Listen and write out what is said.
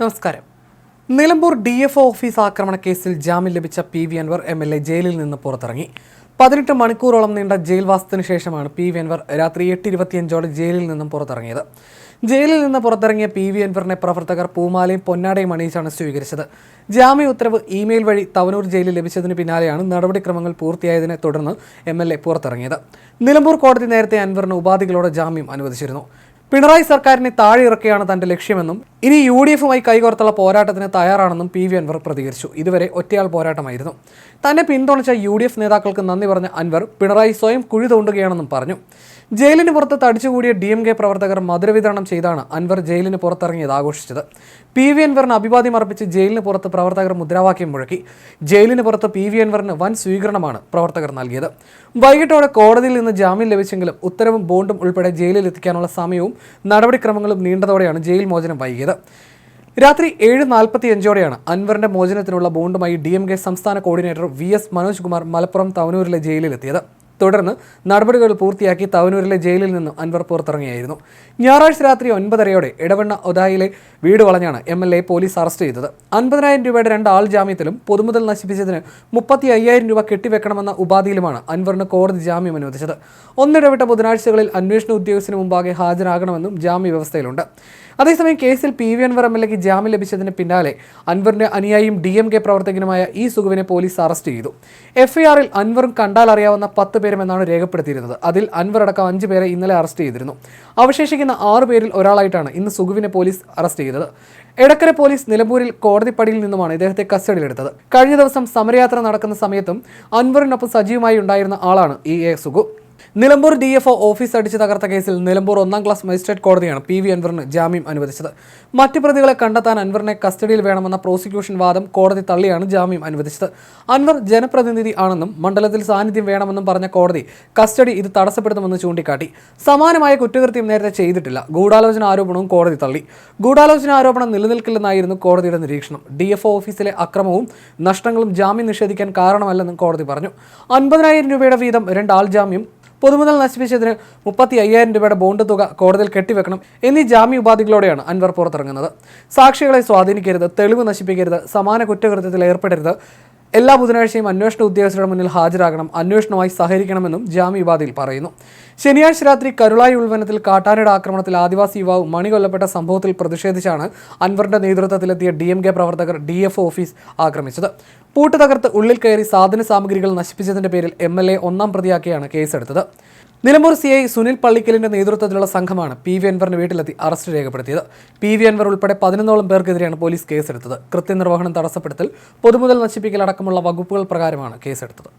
നമസ്കാരം. Nilambur D F office ആക്രമണ കേസിൽ ജാമ്യം ലഭിച്ച P V Anvar M L A ജയിലിൽ നിന്ന് പുറത്തിറങ്ങി. പതിനെട്ട് മണിക്കൂറോളം നീണ്ട ജയിൽവാസത്തിന് ശേഷമാണ് പി വി അൻവർ രാത്രി എട്ട് ഇരുപത്തിയഞ്ചോടെ ജയിലിൽ നിന്നും പുറത്തിറങ്ങിയത്. ജയിലിൽ നിന്ന് പുറത്തിറങ്ങിയ പി വി അൻവറിനെ പ്രവർത്തകർ പൂമാലയും പൊന്നാടയും അണിയിച്ചാണ് സ്വീകരിച്ചത്. ജാമ്യ ഉത്തരവ് ഇമെയിൽ വഴി തവനൂർ ജയിലിൽ ലഭിച്ചതിന് പിന്നാലെയാണ് നടപടിക്രമങ്ങൾ പൂർത്തിയായതിനെ തുടർന്ന് എം എൽ എ പുറത്തിറങ്ങിയത്. നിലമ്പൂർ കോടതി നേരത്തെ അൻവറിന് ഉപാധികളോടെ ജാമ്യം അനുവദിച്ചിരുന്നു. പിണറായി സർക്കാരിനെ താഴെയിറക്കുകയാണ് തന്റെ ലക്ഷ്യമെന്നും ഇനി യു ഡി എഫുമായി കൈകോർത്തുള്ള പോരാട്ടത്തിന് തയ്യാറാണെന്നും പി വി അൻവർ പ്രതികരിച്ചു. ഇതുവരെ ഒറ്റയാൾ പോരാട്ടമായിരുന്നു. തന്നെ പിന്തുണച്ച യു ഡി എഫ് നേതാക്കൾക്ക് നന്ദി പറഞ്ഞ അൻവർ പിണറായി സ്വയം കുഴി തോണ്ടുകയാണെന്നും പറഞ്ഞു. ജയിലിന് പുറത്ത് തടിച്ചുകൂടിയ ഡി എം കെ പ്രവർത്തകർ മധുര വിതരണം ചെയ്താണ് അൻവർ ജയിലിന് പുറത്തിറങ്ങിയത് ആഘോഷിച്ചത്. പി വി അൻവറിന് അഭിവാദ്യം അർപ്പിച്ച് ജയിലിന് പുറത്ത് പ്രവർത്തകർ മുദ്രാവാക്യം മുഴക്കി. ജയിലിന് പുറത്ത് പി വി അൻവറിന് വൻ സ്വീകരണമാണ് പ്രവർത്തകർ നൽകിയത്. വൈകിട്ടോടെ കോടതിയിൽ നിന്ന് ജാമ്യം ലഭിച്ചെങ്കിലും ഉത്തരവും ബോണ്ടും ഉൾപ്പെടെ ജയിലിൽ എത്തിക്കാനുള്ള സമയവും നടപടിക്രമങ്ങളും നീണ്ടതോടെയാണ് ജയിൽ മോചനം വൈകിയത്. രാത്രി ഏഴ് നാൽപ്പത്തി അഞ്ചോടെയാണ് അൻവറിന്റെ മോചനത്തിനുള്ള ബോണ്ടുമായി ഡി എം കെ സംസ്ഥാന coordinator V S Manoj Kumar Malappuram തവനൂരിലെ ജയിലിലെത്തിയത്. തുടർന്ന് നടപടികൾ പൂർത്തിയാക്കി തവനൂരിലെ ജയിലിൽ നിന്നും അൻവർ പുറത്തിറങ്ങിയായിരുന്നു. ഞായറാഴ്ച രാത്രി ഒൻപതരയോടെ ഇടവണ്ണ ഒതായിലെ വീട് വളഞ്ഞാണ് M L A police arrest ചെയ്തത്. അൻപതിനായിരം രൂപയുടെ രണ്ട് ആൾ ജാമ്യത്തിലും പൊതുമുതൽ നശിപ്പിച്ചതിന് മുപ്പത്തി അയ്യായിരം രൂപ കെട്ടിവെക്കണമെന്ന ഉപാധിയിലുമാണ് അൻവറിന് കോടതി ജാമ്യം അനുവദിച്ചത്. ഒന്നിടവിട്ട ബുധനാഴ്ചകളിൽ അന്വേഷണ ഉദ്യോഗസ്ഥന് മുമ്പാകെ ഹാജരാകണമെന്നും ജാമ്യ വ്യവസ്ഥയിലുണ്ട്. അതേസമയം കേസിൽ P V Anvar M L എക്ക് ജാമ്യം ലഭിച്ചതിന് പിന്നാലെ അൻവറിന്റെ അനുയായിയും ഡി എം കെ പ്രവർത്തകനുമായ ഇ സുഗുവിനെ പോലീസ് അറസ്റ്റ് ചെയ്തു. എഫ്ഐആറിൽ അൻവറും കണ്ടാൽ അറിയാവുന്ന പത്ത് പേരുമെന്നാണ് രേഖപ്പെടുത്തിയിരുന്നത്. അതിൽ അൻവർ അടക്കം അഞ്ച് പേരെ ഇന്നലെ അറസ്റ്റ് ചെയ്തിരുന്നു. അവശേഷിക്കുന്ന ആറു പേരിൽ ഒരാളായിട്ടാണ് ഇന്ന് സുഗുവിനെ പോലീസ് അറസ്റ്റ് ചെയ്തത്. എടക്കര പോലീസ് നിലമ്പൂരിൽ കോടതിപ്പടിയിൽ നിന്നുമാണ് ഇദ്ദേഹത്തെ കസ്റ്റഡിയിലെടുത്തത്. കഴിഞ്ഞ ദിവസം സമരയാത്ര നടക്കുന്ന സമയത്തും അൻവറിനൊപ്പം സജീവമായി ഉണ്ടായിരുന്ന ആളാണ് E A Sugu Nilambur D F office അടിച്ചു തകർത്ത കേസിൽ നിലമ്പൂർ ഒന്നാം ക്ലാസ് മജിസ്ട്രേറ്റ് കോടതിയാണ് പി വി അൻവറിന് ജാമ്യം അനുവദിച്ചത്. മറ്റു പ്രതികളെ കണ്ടെത്താൻ അൻവറിനെ കസ്റ്റഡിയിൽ വേണമെന്ന പ്രോസിക്യൂഷൻ വാദം കോടതി തള്ളിയാണ് ജാമ്യം അനുവദിച്ചത്. അൻവർ ജനപ്രതിനിധി ആണെന്നും മണ്ഡലത്തിൽ സാന്നിധ്യം വേണമെന്നും പറഞ്ഞ കോടതി കസ്റ്റഡി ഇത് തടസ്സപ്പെടുത്തുമെന്ന് ചൂണ്ടിക്കാട്ടി. സമാനമായ കുറ്റകൃത്യം നേരത്തെ ചെയ്തിട്ടില്ല. ഗൂഢാലോചന ആരോപണവും കോടതി തള്ളി. ഗൂഢാലോചന ആരോപണം നിലനിൽക്കില്ലെന്നായിരുന്നു കോടതിയുടെ നിരീക്ഷണം. ഡി എഫ് ഓഫീസിലെ അക്രമവും നഷ്ടങ്ങളും ജാമ്യം നിഷേധിക്കാൻ കാരണമല്ലെന്നും കോടതി പറഞ്ഞു. അൻപതിനായിരം രൂപയുടെ വീതം രണ്ട് ആൾ ജാമ്യം പൊതുമുതൽ നശിപ്പിച്ചതിന് മുപ്പത്തി അയ്യായിരം രൂപയുടെ ബോണ്ട് തുക കോടതിയിൽ കെട്ടിവെക്കണം എന്നീ ജാമ്യ ഉപാധികളോടെയാണ് അൻവർ പുറത്തിറങ്ങുന്നത്. സാക്ഷികളെ സ്വാധീനിക്കരുത് തെളിവ് നശിപ്പിക്കരുത് സമാന കുറ്റകൃത്യത്തിൽ ഏർപ്പെടരുത്. എല്ലാ ബുധനാഴ്ചയും അന്വേഷണ ഉദ്യോഗസ്ഥരുടെ മുന്നിൽ ഹാജരാകണം അന്വേഷണവുമായി സഹകരിക്കണമെന്നും ജാമ്യ ഉപാധിയിൽ പറയുന്നു. ശനിയാഴ്ച രാത്രി കരുളായി ഉൾവനത്തിൽ കാട്ടാനയുടെ ആക്രമണത്തിൽ ആദിവാസി യുവാവ് മണി കൊല്ലപ്പെട്ട സംഭവത്തിൽ പ്രതിഷേധിച്ചാണ് അൻവറിന്റെ നേതൃത്വത്തിലെത്തിയ ഡി എം കെ പ്രവർത്തകർ ഡി എഫ് ഓഫീസ് ആക്രമിച്ചത്. പൂട്ട് തകർത്ത് ഉള്ളിൽ കയറി സാധന സാമഗ്രികൾ നശിപ്പിച്ചതിന്റെ പേരിൽ എം എൽ എ ഒന്നാം പ്രതിയാക്കിയാണ് കേസെടുത്തത്. നിലമ്പൂർ സി ഐ സുനിൽ പള്ളിക്കലിന്റെ നേതൃത്വത്തിലുള്ള സംഘമാണ് പി വി അൻവറിന്റെ വീട്ടിലെത്തി അറസ്റ്റ് രേഖപ്പെടുത്തിയത്. പി വി അൻവർ ഉൾപ്പെടെ പതിനൊന്നോളം പേർക്കെതിരെയാണ് പോലീസ് കേസെടുത്തത്. കൃത്യനിർവഹണം തടസ്സപ്പെടുത്തൽ പൊതുമുതൽ നശിപ്പിക്കൽ അടക്കമുള്ള വകുപ്പുകൾ പ്രകാരമാണ് കേസെടുത്തത്.